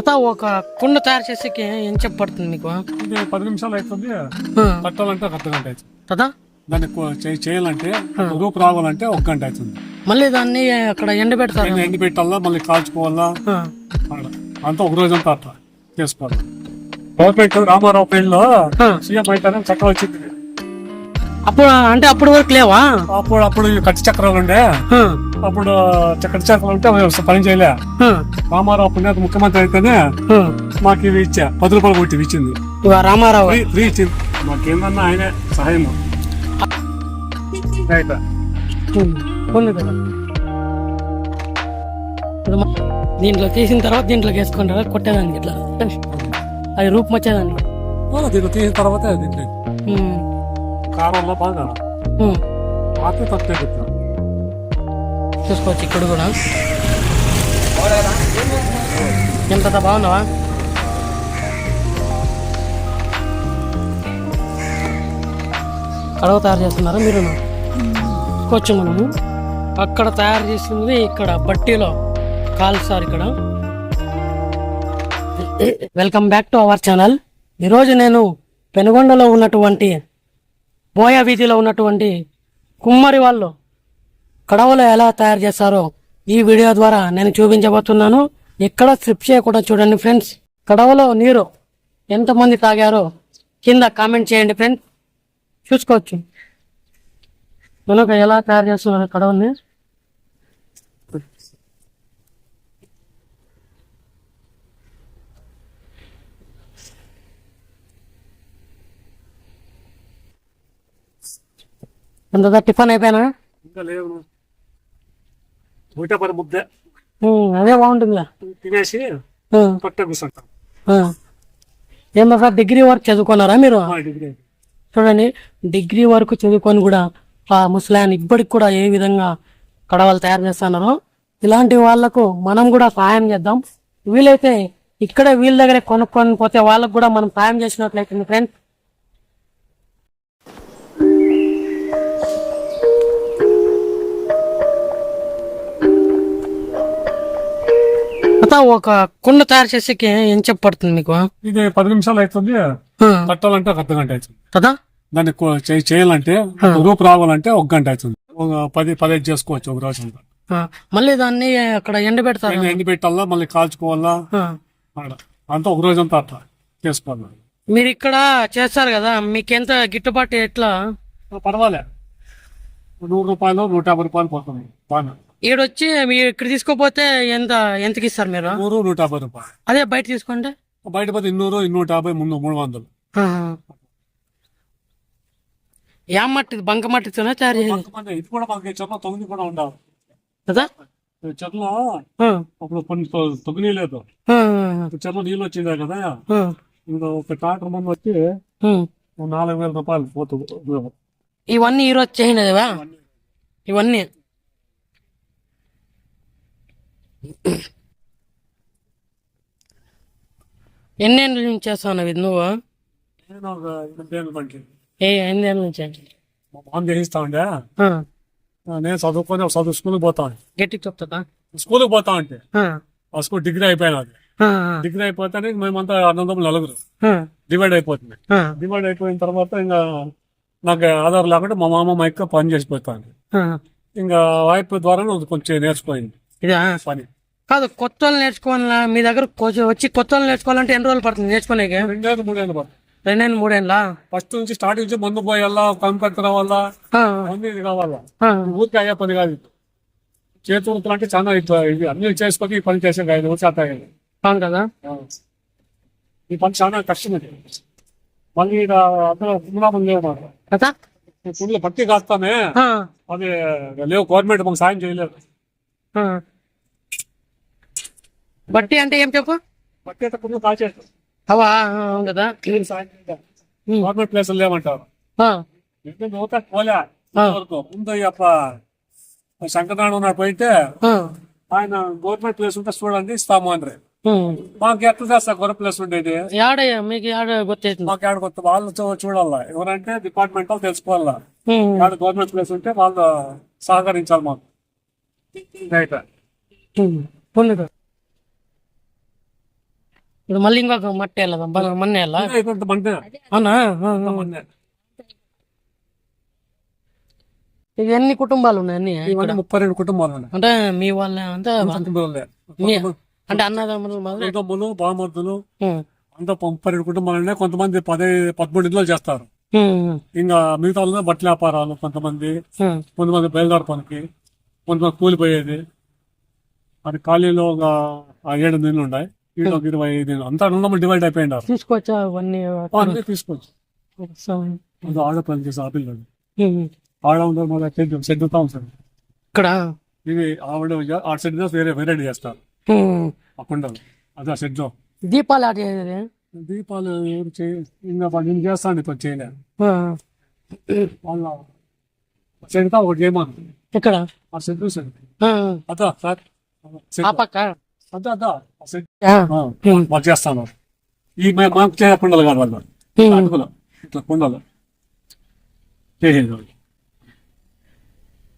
అత ఒక కుండ తయారు చేసేకి ఏం చెప్పబడుతుంది మీకు ఇది పది నిమిషాలు అవుతుంది. కట్టాలంటే ఒక అర్ధ గంట అవుతుంది. కదా? దాన్ని కో- చే- చేయాలంటే రూపు రావాలంటే ఒక గంట అవుతుంది. మళ్ళీ దాన్ని అక్కడ ఎండ పెడతారు దాన్ని ఎండి పెట్టాలా మళ్ళీ కాల్చుకోవాలా? ఆ. అంతా ఒక రోజు అంతా అట్లా చేసుకోవాలి. గవర్నమెంట్ రామారావు పెళ్ళిలో ఆ. సీఎం అయితేనే చక్రం వచ్చింది. అప్పుడు అంటే అప్పుడు వరకు లేవా? అప్పుడు అప్పుడు ఈ కట్టి చక్రాలు ఉండే అప్పుడు చక్కటి చక్రాలు ఉంటే అవి పని చేయలే. రామారావు పుణ్యాత ముఖ్యమంత్రి అయితేనే. మాకు ఇవి ఇచ్చా. పది రూపాయలు కొట్టి ఇచ్చింది. రామారావు? ఫ్రీ ఇచ్చింది. మాకేందన్నా ఆయనే సహాయం దీంట్లో తీసిన తర్వాత దీంట్లోకి వేసుకుంటారా? కొట్టేదానికి ఇట్లా అది రూపం వచ్చేదానికి. దీన్ని తీసిన తర్వాత ఉమ్, కారంలో బాగా. పాత తక్కువ చెప్తాను చూసుకోవచ్చు ఇక్కడ కూడా. ఎంత బాగున్నావా? కడవ తయారు చేస్తున్నారా మీరు చూసుకోవచ్చు మనము. అక్కడ తయారు చేసింది ఇక్కడ బట్టీలో. కాల్సారు ఇక్కడ. Welcome back to our channel. ఈరోజు నేను పెనుగొండలో ఉన్నటువంటి బోయ వీధిలో ఉన్నటువంటి కుమ్మరి వాళ్ళు కడవలు ఎలా తయారు చేస్తారో ఈ వీడియో ద్వారా నేను చూపించబోతున్నాను. ఎక్కడ స్ట్రిప్ చేయకుండా చూడండి ఫ్రెండ్స్. కడవలో నీరు ఎంతమంది తాగారో కింద కామెంట్ చేయండి ఫ్రెండ్స్. చూసుకోవచ్చు. మనకు ఎలా తయారు చేస్తున్నారు కడవల్ని ఎంత టిఫన్ అయిపోయినా? ఇంకా లేవు పది ముద్దే. అదే బాగుంటుందిలే. తినేసి పట్టే కూర్చుంటాం. ఏమో సార్ డిగ్రీ వరకు చదువుకున్నారా మీరు? చూడండి డిగ్రీ వరకు చదువుకొని కూడా ఆ ముసలాయన్ ఇప్పటికి కూడా ఏ విధంగా కడవలు తయారు చేస్తున్నారో ఇలాంటి వాళ్ళకు మనం కూడా సహాయం చేద్దాం. వీలైతే ఇక్కడే వీళ్ళ దగ్గరే కొనుక్కొని పోతే వాళ్ళకు కూడా మనం సాయం చేసినట్లయితే ఫ్రెండ్స్ ఒక కుండ తయారు చేసేకి ఏం చెప్పబడుతుంది మీకు? ఇది పది నిమిషాలు అవుతుంది. కట్టాలంటే ఒక అర్ధ గంట అవుతుంది. కదా? దాన్ని చేయాలంటే రూపు రావాలంటే ఒక గంట అవుతుంది. ఒక పది పదిహేను చేసుకోవచ్చు ఒక రోజు మళ్ళీ దాన్ని అక్కడ ఎండ పెడతారు ఎండి పెట్టాలా మళ్ళీ కాల్చుకోవాలా. అంతా ఒక రోజు అంతా అట్లా చేసుకోవాలి? మీరు ఇక్కడ చేస్తారు కదా మీకు ఎంత గిట్టుబాటు ఎట్లా? పర్వాలే. నూరు రూపాయలు నూట యాభై రూపాయలు పోతుంది. బాగా ఈడొచ్చి మీరు ఇక్కడ తీసుకోపోతే ఎంత ఎంతకి ఇస్తారు మీరు? నూరు నూట యాభై రూపాయలు. అదే బయట తీసుకుంటే బయట పోతే ఇన్నూరు ఇన్నూట యాభై మున్నూరు మూడు వందలు. యా మట్టి బంక మట్టితోనే తయారు చేయాలి ఇది కూడా మాకు చెట్ల తొమ్మిది కూడా ఉండవు కదా? చెట్ల అప్పుడు కొన్ని తొమ్మిది లేదు చెట్ల నీళ్ళు వచ్చిందే కదా? ఇంకా ఒక ట్రాక్టర్ మంది వచ్చి నాలుగు వేల రూపాయలు పోతుంది ఇవన్నీ ఈరోజు చేసినదివా? ఇవన్నీ. ఎన్నేళ్ళ నుంచి చేస్తావు ఇది నువ్వు? ఏ ఎన్నేళ్ళ నుంచి మా మామ చేయిస్తా ఉండే. నేను చదువుకొని చదువు స్కూల్కి పోతా ఉండే. గట్టిగా చెప్తుందా స్కూల్కి పోతా ఉంటే. ఆ, స్కూల్ డిగ్రీ అయిపోయినది ఆ, డిగ్రీ అయిపోతే మేమంతా అన్నదమ్ములు నలుగురు. డివైడ్ అయిపోతుంది. డివైడ్ అయిపోయిన తర్వాత ఇంకా నాకు ఆధార్ లేకుండా మా మామ మా ఎక్కువ పని చేసిపోతాను. ఇంకా వైపు ద్వారా కొంచెం నేర్చుకోయింది ఇదా? పని. కాదు కొత్త వాళ్ళు నేర్చుకోవాలా మీ దగ్గర వచ్చి కొత్త వాళ్ళు నేర్చుకోవాలంటే ఎన్ని రోజులు పడుతుంది నేర్చుకునేకి? రెండేళ్ళు మూడేళ్ళు పడుతుంది. రెండేళ్ళు మూడేళ్ళ? ఫస్ట్ నుంచి స్టార్టింగ్ నుంచి మందు పోయాలా కంపెక్ట్ రావాలా అన్ని ఇది కావాలా? ఊరికి అయ్యే పని కాదు. చేతి వృత్తులు అంటే చాలా ఇది. అన్ని చేసుకొని ఈ పని చేసే రోజులు చేస్తాయి అవును కదా? ఈ పని చాలా కష్టం ఇది. మళ్ళీ అందరూ పునరామం లేవు కదా? పుల్లు పట్టి కాస్తానే అది లేవు గవర్నమెంట్ మాకు సాయం చేయలేదు. బట్టి అంటే ఏం చెప్పు? అవా? అవును కదా. ఉమ్. గవర్నమెంట్ ఎందుకు నూత పోలే. ముందు అప్ప ఉన్నాడు పోయితే ఆయన గవర్నమెంట్ ప్లేస్ ఉంటే చూడండి ఇస్తాము అని. మాకు ఎట్లా చేస్తా గవర్నమెంట్ ప్లేస్ ఉండేది? మీకు మాకు ఆడ కొత్త వాళ్ళు చూడాలా. ఎవరంటే డిపార్ట్మెంట్ వాళ్ళు తెలుసుకోవాలా. గవర్నమెంట్ ప్లేస్ ఉంటే వాళ్ళు సహకరించాలి మాకు. రైట్ కదా. ఇప్పుడు మళ్ళీ ఇంకొక మట్టి వెళ్ళదా మన్ను వెళ్ళా అవునా? ఎన్ని కుటుంబాలు ఉన్నాయి అన్ని? ముప్పై రెండు కుటుంబాలు ఉన్నాయి. అంటే మీ వాళ్ళ. మీ అంటే అన్నదమ్ములు బామర్దులు అంతా ముప్పై రెండు కుటుంబాలు ఉన్నాయి. కొంతమంది పదే పదమూడు ఇంట్లో చేస్తారు. ఇంకా మిగతా బట్టల వ్యాపారాలు కొంతమంది. కొంతమంది బయలుదేరు పనికి కొంతమంది కూలిపోయేది. అది ఖాళీలో ఒక ఏడు నెలలు ఉన్నాయి వీళ్ళు ఒక ఇరవై ఐదు అంతా రెండు డివైడ్ అయిపోయినారు తీసుకొచ్చా? అవన్నీ అన్నీ తీసుకోవచ్చు అది ఆడ పని చేసే ఆపిల్. ఆడ ఉండదు మన షెడ్ షెడ్ ఉంటుంది ఇక్కడ? ఇవి ఆవిడ ఆ షెడ్ వేరే వెరైటీ చేస్తారు కుండలు అదే. షెడ్ దీపాలు చేసేది దీపాలు ఇంకా నేను చేస్తాను ఇప్పుడు చేయలే. ఆ, వాళ్ళ షెడ్ ఒకటి చేయమను ఇక్కడ ఆ అదా సార్ షెడ్ ఆ పక్క అదా ఆ చేస్తాను ఈ మే- మాకు చేసే కుండలు కాదు వాళ్ళు అటుకులు ఇట్లా కుండలు చేసేది వాళ్ళు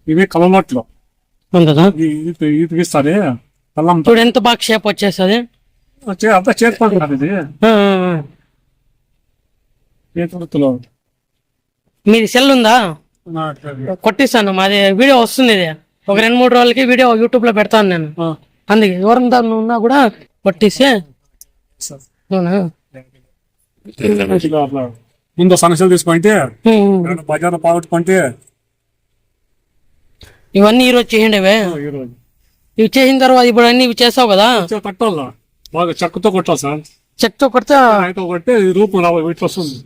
ఇవి కలనట్లు ఉందా ఇది ఇది ఇస్తారే కళ్ళం చూడు ఎంత బాగా షేప్ వచ్చేస్తుంది? అంతా చేరుకుంటున్నారు ఇది. చేతులతో మీది సెల్ ఉందా? కొట్టిస్తాను మాది వీడియో వస్తుంది ఇది. ఒక రెండు మూడు రోజులకి వీడియో యూట్యూబ్లో పెడతాను నేను. అందుకే ఎవరంతా ఉన్నా కూడా కొట్టిస్తే అవునా? ముందు సమస్యలు తీసుకుంటే బజార్ పాగొట్టుకుంటే ఇవన్నీ ఈరోజు ఈరోజు. ఇవి చేసిన తర్వాత ఇప్పుడు అన్ని ఇవి చేస్తావు కదా? కట్టాలా బాగా చెక్కతో కొట్టాలి సార్. చెక్తో కొడితే కొట్టి రూపం రావాలి ఇట్లా వస్తుంది.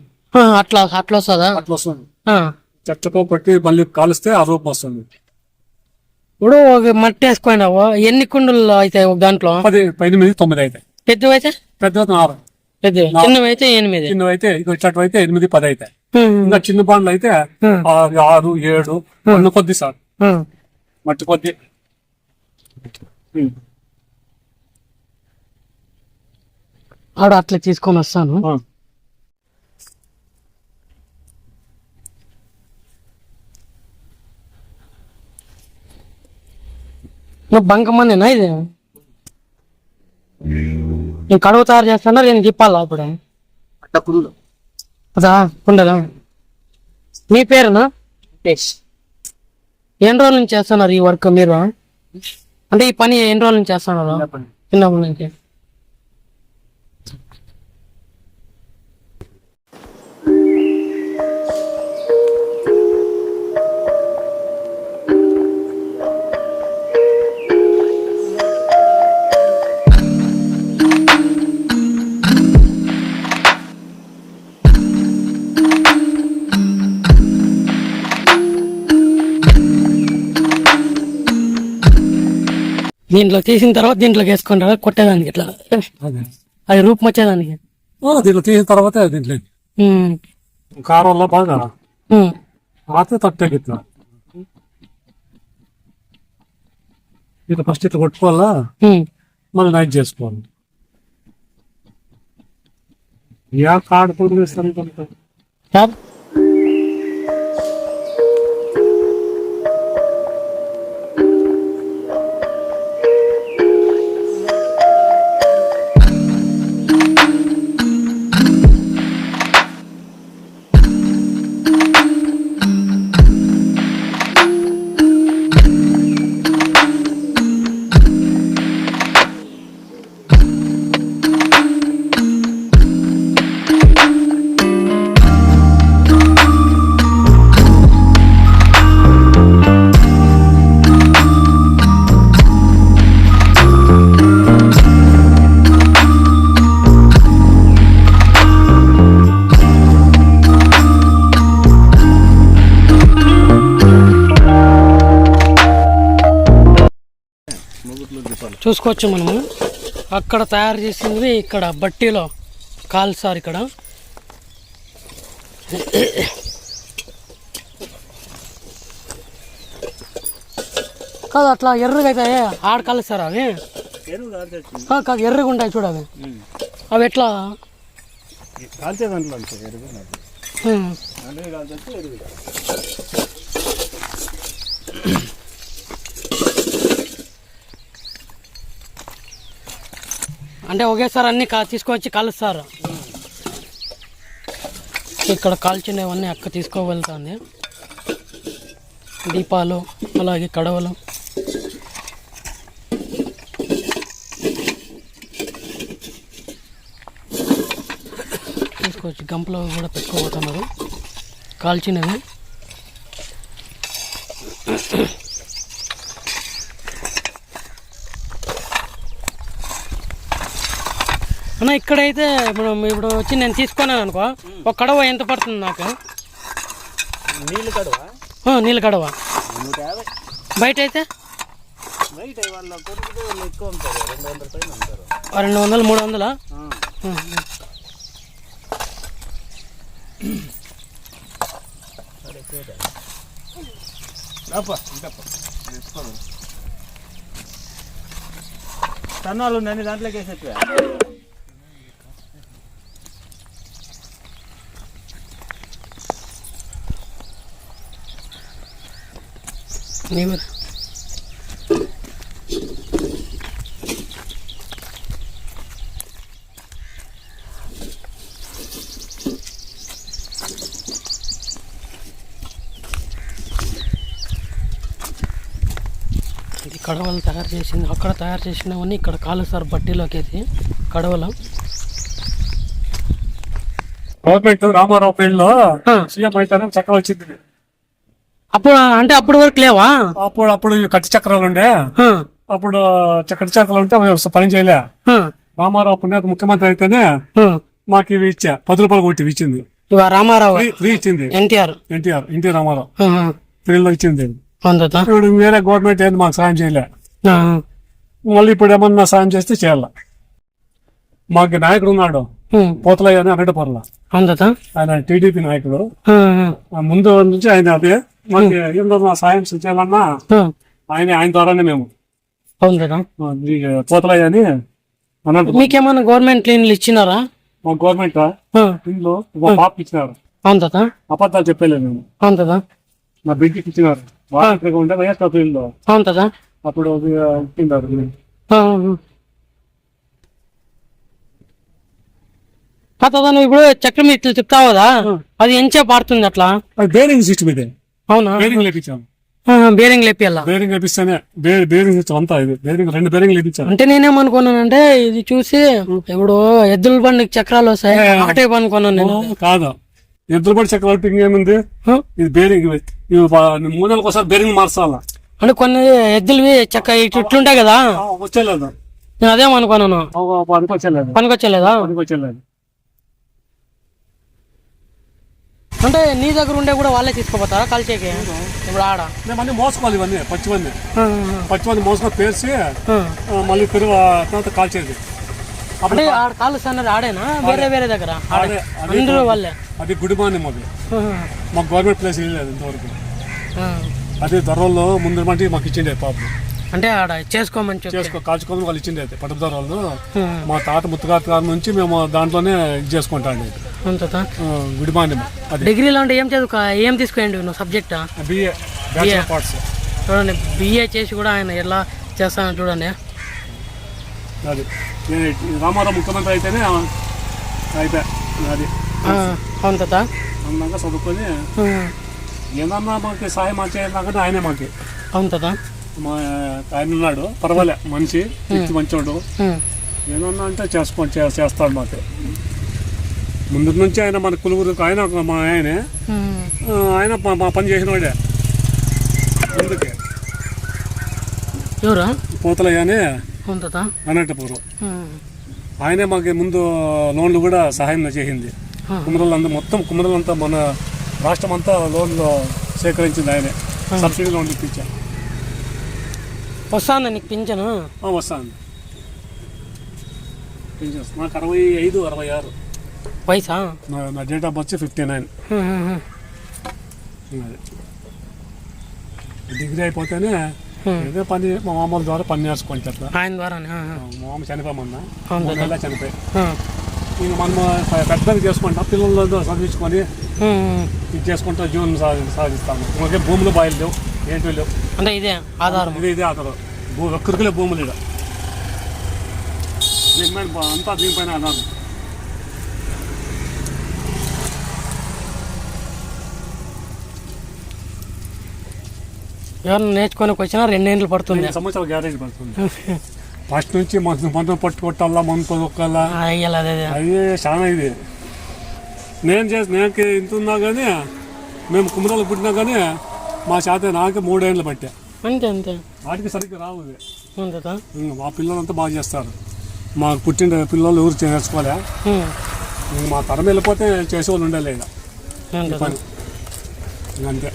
అట్లా అట్లా వస్తుందా? అట్లా వస్తుంది. చెక్కతో కొట్టి మళ్ళీ కాలిస్తే ఆ రూపం వస్తుంది. ఇప్పుడు ఒక మట్టి వేసుకున్నావు ఎన్ని కుండలు అవుతాయి ఒక దాంట్లో? పది ఎనిమిది తొమ్మిది అయితే. పెద్దవి అయితే? పెద్ద ఆరు. పెద్దవి చిన్నవి అయితే ఎనిమిది. చిన్నవి అయితే అయితే ఎనిమిది పది అయితే. ఇంకా చిన్న బాండ్లు అయితే ఆరు ఆరు ఏడు అన్న కొద్ది సార్. మట్టి కొద్ది. ఆడ అట్లా తీసుకొని వస్తాను. నువ్వు బంకమనేనా ఇది? నేను కడుగు తయారు చేస్తానా నేను తిప్పాలా అప్పుడు? అదా ఉండదా మీ పేరునా? ఎన్ని రోజుల నుంచి చేస్తున్నారు ఈ వర్క్ మీరు? అంటే ఈ పని ఎన్ని రోజుల నుంచి చేస్తున్నారు? చిన్నప్పటి నుంచి. దీంట్లో తీసిన తర్వాత దీంట్లోకి వేసుకుంటారా కొట్టేదానికి ఇట్లా. అదే. రూపం వచ్చేదానికి. దీంట్లో తీసిన తర్వాత దీంట్లో. కారంలో బాగా. రాత్రి తట్టేకి ఇట్లా ఇట్లా ఫస్ట్ ఇట్లా కొట్టుకోవాలా. మళ్ళీ నైట్ చేసుకోవాలి. యా కార్డు కూడా చూసుకోవచ్చు మనము. అక్కడ తయారు చేసింది ఇక్కడ బట్టీలో కాల్సారు ఇక్కడ. కాదు అట్లా ఎర్రగా అయితే ఆడ కాలుస్తారు అవి. కాదు ఎర్రగా ఉంటాయి చూడు అవి. అవి ఎట్లా. అంటే ఒకేసారి అన్ని కా- తీసుకొచ్చి కలుస్తారు. ఇక్కడ కాల్చినవన్నీ అక్క తీసుకోవెళ్తుంది. దీపాలు అలాగే కడవలు. తీసుకొచ్చి గంపలో కూడా పెట్టుకోబోతున్నారు. కాల్చినవి. అన్న ఇక్కడైతే ఇప్పుడు ఇప్పుడు వచ్చి నేను తీసుకున్నాను అనుకో ఒక కడవ ఎంత పడుతుంది నాకు? నీళ్ళు కడవ? నీళ్ళ కడవ. బయట అయితే రెండు వందల మూడు వందలా? తన్నాలు ఉందండి దాంట్లోకి వేసేట్టు నీవు ఇది కడవలు తయారు చేసింది అక్కడ తయారు చేసినవన్నీ ఇక్కడ కాలుస్తారు బట్టీలోకి కడవలు. గవర్నమెంట్ రామారావు ఆ. సీఎం అయితేనే చక్రం వచ్చింది. అప్పుడు అంటే అప్పుడు వరకు లేవా? అప్పుడు అప్పుడు కట్టి చక్రాలు ఉండే. అప్పుడు చక్కటి చక్రాలు ఉంటే పని చేయలే. రామారావు పుణ్యాత ముఖ్యమంత్రి అయితేనే. మాకు ఇవి ఇచ్చా. పది రూపాయలు కొట్టి ఇచ్చింది. రామారావు. ఫ్రీ ఇచ్చింది. ఎన్టీఆర్. NTR NT Ramarao. ఫ్రీలో ఇచ్చింది. ఇప్పుడు వేరే గవర్నమెంట్ ఏంది మాకు సాయం చేయలే. మళ్ళీ ఇప్పుడు ఏమన్నా సాయం చేస్తే చేయాల? మాకు నాయకుడు ఉన్నాడు. పోతలయ్య అని అరటిపర్ల ఆయన టీడీపీ నాయకుడు. ముందు నుంచి ఆయన అదే మాకు ఏందన్నా సాయం చేయాలన్నా ఆయన ఆయన ద్వారానే మేము. ఆ, ఈ పోతలయ్య అని అన్నట్టు. మీకేమన్నా గవర్నమెంట్ లీన్లు ఇచ్చినారా? మా గవర్నమెంట్? ఇంట్లో ఒక పాప ఇచ్చినారు. ఉందా అబద్ధాలు చెప్పలేదు మేము. ఉందా నా బిడ్డకి ఇచ్చినారు. బాగా ఉంటే వైఎస్ఆర్ ఫీల్డ్ ఉందా అప్పుడు ఇచ్చినారు తాత నువ్వు ఇప్పుడు చక్రం ఇట్లా చెప్తావు కదా అది ఎంచే పారుతుంది అట్లా? బేరింగ్ సిస్టమ్ ఇది? అవునా? బేరింగ్ లేపించాము. బేరింగ్ లేపియాల? బేరింగ్ లేపిస్తేనే బేరింగ్ అంతా ఇది. బేరింగ్ రెండు బేరింగ్ లేపించాను అంటే నేనేమనుకున్నానంటే ఇది చూసి ఇప్పుడు ఎద్దుల బండికి చక్రాలు వస్తాయి? ఆటే అనుకున్నాను నేను. కాదు. ఎద్దుల పడి చక్రవర్తి ఏముంది? ఆ? ఇది బేరింగ్ మూడు నెలలకు ఒకసారి బేరింగ్ మార్చాలా? అంటే కొన్ని ఎద్దులవి చక్క ఇటు ఇట్లుంటాయి కదా? ఆ, వచ్చేలేదు నేను అదేమనుకున్నాను ఆ, ఆ, పనికి వచ్చేలేదు పనికొచ్చలేదా పనికి వచ్చేలేదు అంటే నీ దగ్గర ఉండే కూడా వాళ్ళే తీసుకుపోతారా కలిసేకి ఇప్పుడు ఆడ. మేము అన్ని మోసుకోవాలి ఇవన్నీ పచ్చివన్నీ. పచ్చివన్నీ మోసుకొని పేర్చి మళ్ళీ పెరుగు తర్వాత కాల్చేది. అంటే ఆడ కాలు సన్నది ఆడేనా? వేరే వేరే దగ్గర? అందరూ వాళ్ళే. అది గుడిమాని మాది. ఆ, మాకు గవర్నమెంట్ ప్లేస్ ఇవ్వలేదు ఇంతవరకు. అదే ధరల్లో ముందు మాకు ఇచ్చిండే పాపం. అంటే ఆడ చేసుకోమని చెప్పి. చేసుకో కాల్చుకోమని వాళ్ళు ఇచ్చిండే అయితే ధరలు ఆ, మా తాత ముత్తగారి కాలం నుంచి మేము దాంట్లోనే ఇది చేసుకుంటాం అంతదా గుడిమాని అది. డిగ్రీలో అంటే ఏం చదువుకో ఏం తీసుకోండి నువ్వు సబ్జెక్టా? బిఏ బ్యాచులర్ పార్ట్స్ చూడండి బిఏ చేసి కూడా ఆయన ఎలా చేస్తానో చూడండి. అది. నేను రామారావు ముఖ్యమంత్రి అయితేనే అయితే అది. అవును తాత. అన్నాక చదువుకొని ఏమన్నా మాకు సాయం చేయాలంటే ఆయనే మాకు. అవును తాత. మా ఆయన ఉన్నాడు. పర్వాలే మనిషి వ్యక్తి మంచోడు. ఏమన్నా అంటే చేసుకొని చే- చేస్తాడు మాకు. ముందు నుంచి ఆయన మన కులుగురు ఆయన మా ఆయనే. ఆయన మా- పని చేసిన వాడే. ముందుకే. ఎవరా? పోతలయ్యని అనంతపురం. ఆయనే మాకు ముందు లోన్లు కూడా సహాయం చేసింది. కుమరలంతా మొత్తం కుమరలంతా మన రాష్ట్రం అంతా లోన్లు సేకరించింది ఆయనే. సబ్సిడీ లోన్లు ఇప్పించా వస్తాను నీకు పింఛను. వస్తాను. పింఛన్. నాకు అరవై ఐదు అరవై ఆరు. వయసా? నా నా date of birth fifty nine. Um. Degree అయిపోతేనే ఏదో పని మా మామూలు ద్వారా పని నేర్చుకోండి అట్లా. ఆయన ద్వారానే ఆ, ఆ. మా మామ చనిపోమన్నా అవును మూడు నెలలు చనిపోయి? ఆ. ఇంక మనం పెద్దగా చేసుకుంటాం. పిల్లలతో చదివించుకొని. ఇది చేసుకుంటూ జీవనం సాగి సాగిస్తాము మనకి భూములు బాయిలు లేవు. ఏంటి లేవు అంటే ఇదే ఆధారం. ఇది ఇదే ఆధారం. భూ ఒక్కరికిలే భూములు ఇడ దీనిపైన అంతా దీనిపైన ఆధారం. ఎవరైనా నేర్చుకోనికి వచ్చినా రెండేళ్ళు పడుతుంది సంవత్సరాల గ్యారేజ్ పడుతుంది. ఫస్ట్ నుంచి మందు మందు పట్టు కొట్టాలా మందు కొనుక్కోవాలా? అయ్యాలి అదే అదే. అది చాలా ఇది. నేను చేసి నేను ఇంత ఉన్నా కానీ మేము కుమ్మరాలు పుట్టినా కానీ మా చేత నాకే మూడేళ్ళు పట్టా. అంతే అంతే వాటికి సరిగ్గా రావు ఇవి. మా పిల్లలంతా బాగా చేస్తారు. మాకు పుట్టిన పిల్లలు ఎవరు నేర్చుకోలే మా తరం వెళ్ళిపోతే చేసేవాళ్ళు ఉండలే పని. ఇంక అంతే.